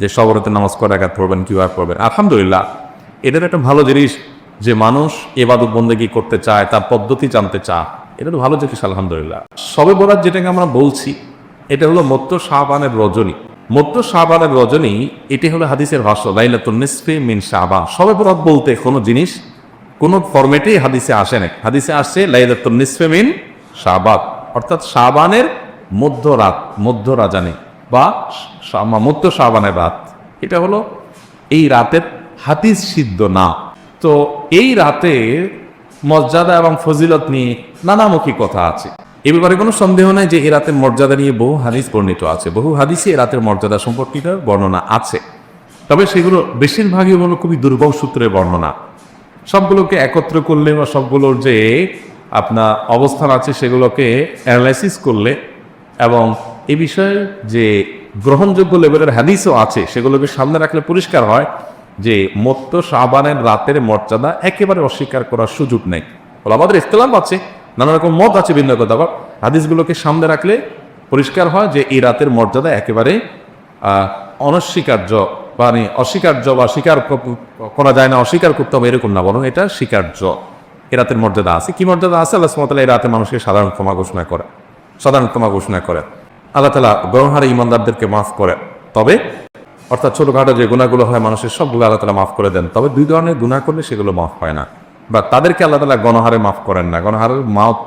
যে সবরতে নামাজ কয় রাকাত পড়বেন, কীভাবে পড়বেন? আলহামদুলিল্লাহ, এটার একটা ভালো জিনিস যে মানুষ এবাদত বন্দেগি করতে চায়, তার পদ্ধতি জানতে চায়। এটা তো ভালো জিনিস, আলহামদুলিল্লাহ। সবে বরাত যেটাকে আমরা বলছি, এটা হলো মত্ত শাহবানের রজনী। মত্ত শাহবানের রজনী, এটি হলো হাদিসের ভাষ্য, লাইলাতুন নিসফে মিন শাহবান সবে বরাত বলতে কোনো জিনিস, কোনো ফরম্যাটেই হাদিসে আসে না হাদিসে আসছে লাইলাতুন নিসফে মিন শাহবান অর্থাৎ শাহবানের মধ্যরাত মধ্য রাজানি বা মধ্য শাহবানের রাত। এটা হলো এই রাতের হাদিস সিদ্ধ না। তো এই রাতে মর্যাদা এবং ফজিলত নিয়ে নানামুখী কথা আছে। এ ব্যাপারে কোনো সন্দেহ নাই যে এ রাতের মর্যাদা নিয়ে বহু হাদিস বর্ণিত আছে। বহু হাদিসে এ রাতের মর্যাদা সম্পর্কিত বর্ণনা আছে। তবে সেগুলো বেশিরভাগই হলো খুবই দুর্বল সূত্রের বর্ণনা। সবগুলোকে একত্র করলে বা সবগুলোর যে আপনার অবস্থান আছে সেগুলোকে অ্যানালাইসিস করলে এবং এ বিষয়ে যে গ্রহণযোগ্য লেভেলের হাদিসও আছে, সেগুলোকে সামনে রাখলে পরিষ্কার হয় যে মত্ত সাবানের রাতের মর্যাদা একেবারে অস্বীকার করার সুযোগ নেই। বলে আমাদের ইখতলাফ আছে, নানা রকম মত আছে ভিন্ন কথা আবার। হাদিসগুলোকে সামনে রাখলে পরিষ্কার হয় যে এই রাতের মর্যাদা একেবারে অনস্বীকার্য মানে অস্বীকার্য বা স্বীকার করা যায় না, অস্বীকার করতে হবে এরকম না, বরং এটা স্বীকার্য। এ রাতের মর্যাদা আছে। কি মর্যাদা আছে? আল্লাহ সুমতাল্লাহ এই রাতে মানুষকে সাধারণ ক্ষমা ঘোষণা করে, সাধারণ ক্ষমা ঘোষণা করে। আল্লাহ তালা গরহারে ইমানদারদেরকে মাফ করে। তবে অর্থাৎ ছোটখাটো যে গুণাগুলো হয়, মানুষের সবগুলো আল্লাহ তালা মাফ করে দেন। তবে দুই ধরনের গুণা করলে সেগুলো মাফ হয় না। বা তাদেরকে আল্লাহ তালা গণহারে মাফ করেন না। গণহারের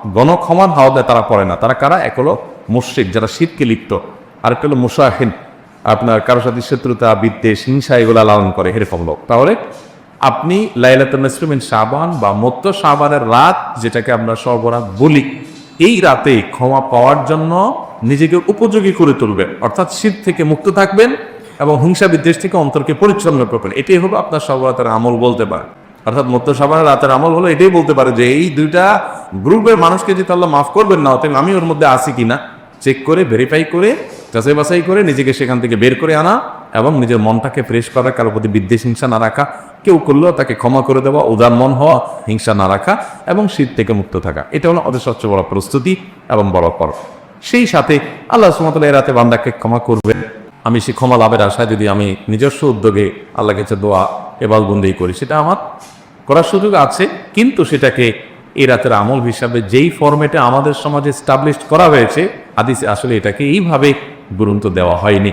গণক্ষমার হাওদায় তারা পড়ে না। তারা কারা? এক হলো মুশ্রিক, যারা শীতকে লিপ্ত। আরেকটা হলো মুসাহিন। আপনার কারোর সাথে শত্রুতা, বিদ্বেষ, হিংসা এগুলো লালন করে, এরকম লোক। তাহলে আপনি লাইলাতুল ইসলামিন সাবান বা মত্ত সাবানের রাত, যেটাকে আমরা সর্বরাত বলি, এই রাতে ক্ষমা পাওয়ার জন্য নিজেকে উপযোগী করে তুলবেন। অর্থাৎ শীত থেকে মুক্ত থাকবেন এবং হিংসা বিদ্বেষ থেকে অন্তরকে পরিচ্ছন্ন করবেন এটাই হলো আপনার সর্বরাতের আমল বলতে পারে। অর্থাৎ মত্ত সাবানের রাতের আমল হলো এটাই বলতে পারে যে এই দুইটা গ্রুপের মানুষকে যদি আল্লাহ মাফ করবেন না, অতএব আমি ওর মধ্যে আছি কিনা? চেক করে ভেরিফাই করে, যাচাই বাছাই করে নিজেকে সেখান থেকে বের করে আনা এবং নিজের মনটাকে ফ্রেশ করা কারোর প্রতি বিদ্বেষ, হিংসা না রাখা। কেউ করলেও তাকে ক্ষমা করে দেওয়া, উদার মন হওয়া, হিংসা না রাখা এবং শীত থেকে মুক্ত থাকা। এটা হলো ওদের সবচেয়ে বড় প্রস্তুতি এবং বড় পর্ব। সেই সাথে আল্লাহ সুমতলা এ রাতে বান্দাকে ক্ষমা করবেন আমি সে ক্ষমা লাভের আশায় যদি আমি নিজস্ব উদ্যোগে আল্লাহ কাছে দোয়া এবাল বন্দি করি, সেটা আমার করার সুযোগ আছে, কিন্তু সেটাকে এই রাতের আমল হিসাবে যেই ফরম্যাটে আমাদের সমাজে স্টাবলিশ করা হয়েছে, হাদিসে আসলে এটাকে এইভাবে গুরুত্ব দেওয়া হয়নি।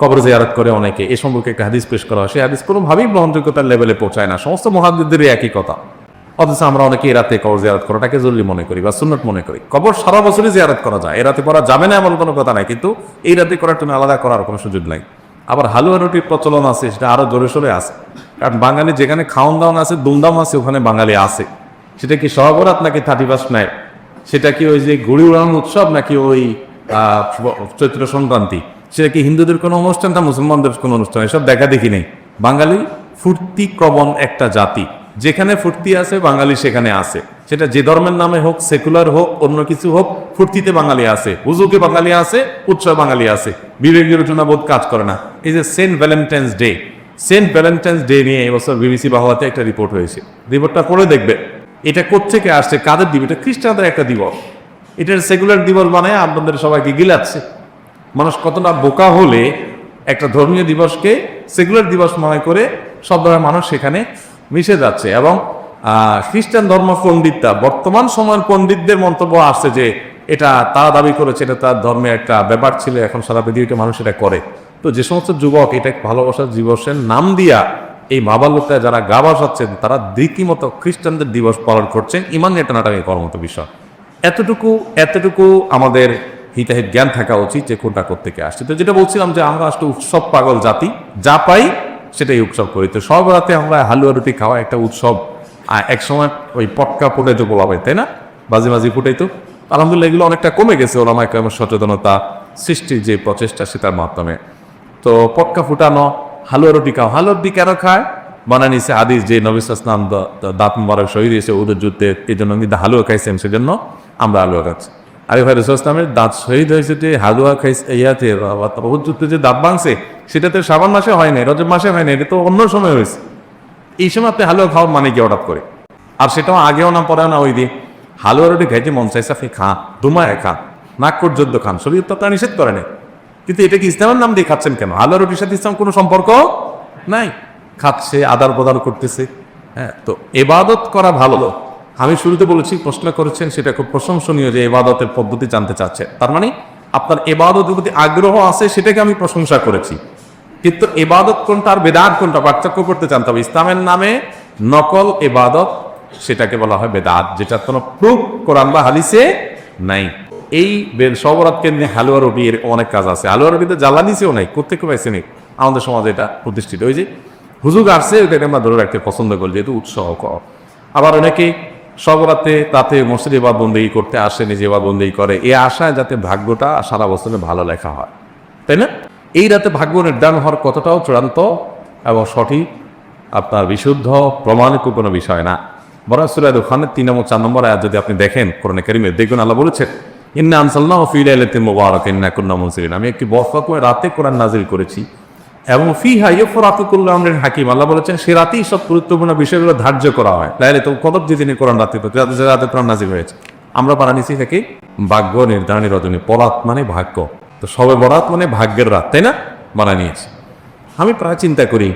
কবর জিয়ারত করে অনেকে এ সম্পর্কে একটা হাদিস পেশ করা হয়, সেই হাদিস কোনোভাবেই গ্রহণযোগ্যতার লেভেলে পৌঁছায় না। সমস্ত মহাদিদেরই একই কথা। অথচ আমরা অনেকে এই রাতে কবর জিয়ারত করাটাকে জরুরি মনে করি বা সুন্নত মনে করি। কবর সারা বছরই জিয়ারত করা যায়। এরাতে রাতে করা যাবে না এমন কোনো কথা নাই, কিন্তু এই রাতে করার জন্য আলাদা করার কোনো সুযোগ নাই। আবার হালুয়া রুটির প্রচলন আছে, সেটা আরও জোরে সোরে আছে। কারণ বাঙালি যেখানে খাওন দাওন আছে, দুমদাম আছে, ওখানে বাঙালি আছে। সেটা কি সহবরাত নাকি থার্টি ফার্স্ট নাইট? সেটা কি ওই যে ঘুড়ি উড়ানোর উৎসব নাকি ওই চৈত্র সংক্রান্তি? সেটা কি হিন্দুদের কোনো অনুষ্ঠান না মুসলমানদের কোনো অনুষ্ঠান? এসব দেখা দেখি নেই। বাঙালি ফুর্তি প্রবণ একটা জাতি। যেখানে ফুর্তি আছে, বাঙালি সেখানে আছে। সেটা যে ধর্মের নামে হোক সেকুলার হোক, অন্য কিছু হোক, ফুর্তিতে বাঙালি আছে। হুজুকে বাঙালি আছে, উৎসব বাঙালি আছে। বিবেক বিবেচনা বোধ কাজ করে না। এই যে saint Valentine's day, saint Valentine's day নিয়ে এবছর বিবিসি বাংলাতে একটা রিপোর্ট হয়েছে। রিপোর্টটা পড়ে দেখবে। এটা কোথেকে আসছে, কাদের দিবস? এটা খ্রিস্টানদের একটা দিবস। এটার সেকুলার দিবস বানায় আপনাদের সবাইকে গিলাচ্ছে। মানুষ কতটা বোকা হলে একটা ধর্মীয় দিবসকে সেকুলার দিবস মনে করে সব ধরনের মানুষ সেখানে মিশে যাচ্ছে এবং খ্রিস্টান ধর্ম পণ্ডিতরা বর্তমান সময়ের পণ্ডিতদের মন্তব্য আসছে যে এটা তারা দাবি করেছে, এটা তার ধর্মের একটা ব্যাপার ছিল, এখন সারা পৃথিবীতে মানুষ এটা করে। তো যে সমস্ত যুবক এটা ভালোবাসার দিবসের নাম দিয়া এই লোকরা যারা গা ভাসাচ্ছেন তারা রীতিমতো খ্রিস্টানদের দিবস পালন করছেন ইমান এটা নাটামি করার মতো বিষয়। এতটুকু এতটুকু আমাদের হিতাহিত জ্ঞান থাকা উচিত যে কোনটা কোথেকে আসছে। তো যেটা বলছিলাম যে আমরা আসলে উৎসব পাগল জাতি, যা পাই সেটাই উৎসব করি। তো সব রাতে আমরা হালুয়া রুটি খাওয়া একটা উৎসব। আর এক সময় ওই পটকা ফুটাইতো বলা হয়, তাই না? বাজি বাজি ফুটাইতো আলহামদুলিল্লাহ এগুলো অনেকটা কমে গেছে, ওলামায় কেমন সচেতনতা সৃষ্টির যে প্রচেষ্টা সেটার মাধ্যমে। তো পটকা ফুটানো, হালুয়া রুটি খাও হালুয়া রুটি কেন খায়? বানায় নিছে হাদিস যে নবী ইসলাম দাঁত মুবারক শহীদ হয়েছে ওদের যুদ্ধে এই জন্য হালুয়া খাইছেন, সেজন্য আমরা হালুয়া খাচ্ছি। আরে ভাই ইসলামের দাঁত শহীদ হয়েছে যে হালুয়া খাইছে ইয়াতে যুদ্ধে যে দাঁত ভাঙছে, সেটা তো শ্রাবণ মাসে হয় নাই, রজব মাসে হয় নাই, এটা তো অন্য সময় হয়েছে। এই সময় আপনি হালুয়া খাওয়ার মানে কি হঠাৎ করে? আর সেটাও আগেও না, পরেও না, ওই দিয়ে। হালুয়া রুটি খাইতে মন চাইছে, আপনি খান দুমায় খান নাগপুর যুদ্ধ খান, শরীর তো তা নিষেধ করে নাই। কিন্তু এটা কি ইসলামের নাম দিয়ে খাচ্ছেন কেন? হালুয়া রুটির সাথে ইসলাম কোনো সম্পর্ক নাই? খাচ্ছে আদার প্রদান করতেছে হ্যাঁ তো এবাদত করা ভালো। আমি শুরুতে বলেছি, প্রশ্ন করেছেন, সেটা খুব প্রশংসনীয় যে এবাদতের পদ্ধতি জানতে চাচ্ছে। তার মানে আপনার এবাদতের প্রতি আগ্রহ আছে, সেটাকে আমি প্রশংসা করেছি। কিন্তু এবাদত কোনটা আর বেদাত কোনটা? পার্থক্য করতে জানতে হবে। ইসলামের নামে নকল এবাদত, সেটাকে বলা হয় বেদাত, যেটা কোনো প্রুফ কোরআন বা হাদিসে নাই। এই সবরাত কেন্দ্রে হালুয়া রুটি এর অনেক কাজ আছে। হালুয়া রুটিতে জ্বালানিছেও নাই কোথেকে পাইছে নি আমাদের সমাজে এটা প্রতিষ্ঠিত। ওই যে হুজুগ আসছে ওটাকে আমরা ধরে রাখতে পছন্দ করি, যেহেতু উৎসাহ আবার অনেকে সবরাতে তাতে মসজিদ এবার বন্দেই করতে আসে, নিজে এবার বন্দেই করে। এ আশায় যাতে ভাগ্যটা সারা বছরে ভালো লেখা হয়। তাই না? এই রাতে ভাগ্য নির্ধারণ হওয়ার কতটাও চূড়ান্ত এবং সঠিক আপনার বিশুদ্ধ, প্রমাণিত কোনো বিষয় না। বড় সুরায় তিন নম্বর, চার নম্বর আয়াত যদি আপনি দেখেন, কোরআনে কারিমে দেখুন, আল্লাহ বলেছেন, ইন্না আনসাল্লাহ ফিলাইলাতিন মুবারাক, ইন্না কুন্না মুনসিরিন। আমি একটি বরফাকুয়ে রাতে কোরআন নাজিল করেছি। এবং ফি হাইফরাতুকুল্লাহ আমরের হাকিম। আল্লাহ বলেছেন, সে রাতেই সব গুরুত্বপূর্ণ বিষয়গুলো ধার্য করা হয়। লাইলে তো কদর যে দিনে কোরআন রাতে রাতে রাতে কোরআন নাজিল হয়েছে। আমরা বানানিছি থেকে ভাগ্য নির্ধারণী রজনী। পরাত মানে ভাগ্য। তো সবে বরাত মানে ভাগ্যের রাত, তাই না? বানা নিয়েছে। আমি প্রায় চিন্তা করি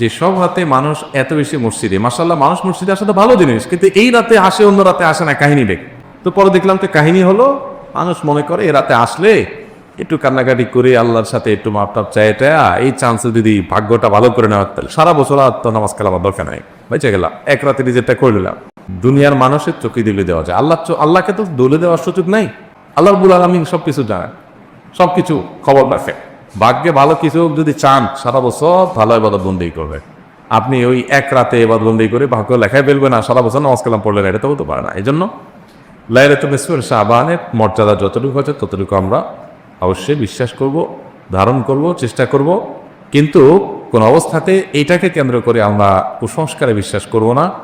যে সব রাতে মানুষ এত বেশি মসজিদে মাসাল্লাহ মানুষ মসজিদে আসা তো ভালো জিনিস, কিন্তু এই রাতে আসে, অন্য রাতে আসে না, কাহিনী দেখ। তো পরে দেখলাম তো কাহিনী হলো, মানুষ মনে করে এ রাতে আসলে একটু কান্নাকাটি করে আল্লাহর সাথে একটু মাপটাপ চাইটা এই চান্সে যদি ভাগ্যটা ভালো করে নেওয়া তাহলে সারা বছর আর তো নামাজ কালামার দরকার নাই। বেঁচে গেলাম। এক রাতে নিজেরটা করে নিলাম। দুনিয়ার মানুষের চোখে দিলে দেওয়া যায়। আল্লাহ আল্লাহকে তো দলে দেওয়ার সুযোগ নাই। আল্লাহ বুল আলমিন সব কিছু জানেন। সব কিছু খবর রাখে। ভাগ্যে ভালো কিছু যদি চান সারা বছর ভালো এবাদত বন্দি করবে। আপনি ওই এক রাতে এবার বন্দি করে ভাগ্য লেখায় ফেলবে না সারা বছর নমাজ কালাম পড়লে না, এটা তো হতে পারে না। এই জন্য লাইলাতুল শাহবানের মর্যাদা যতটুকু আছে ততটুকু আমরা অবশ্যই বিশ্বাস করব, ধারণ করব, চেষ্টা করব। কিন্তু কোন অবস্থাতে এইটাকে কেন্দ্র করে আমরা কুসংস্কারে বিশ্বাস করব না।